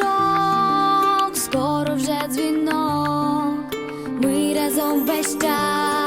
сніжок, скоро вже дзвінок, ми разом весь час.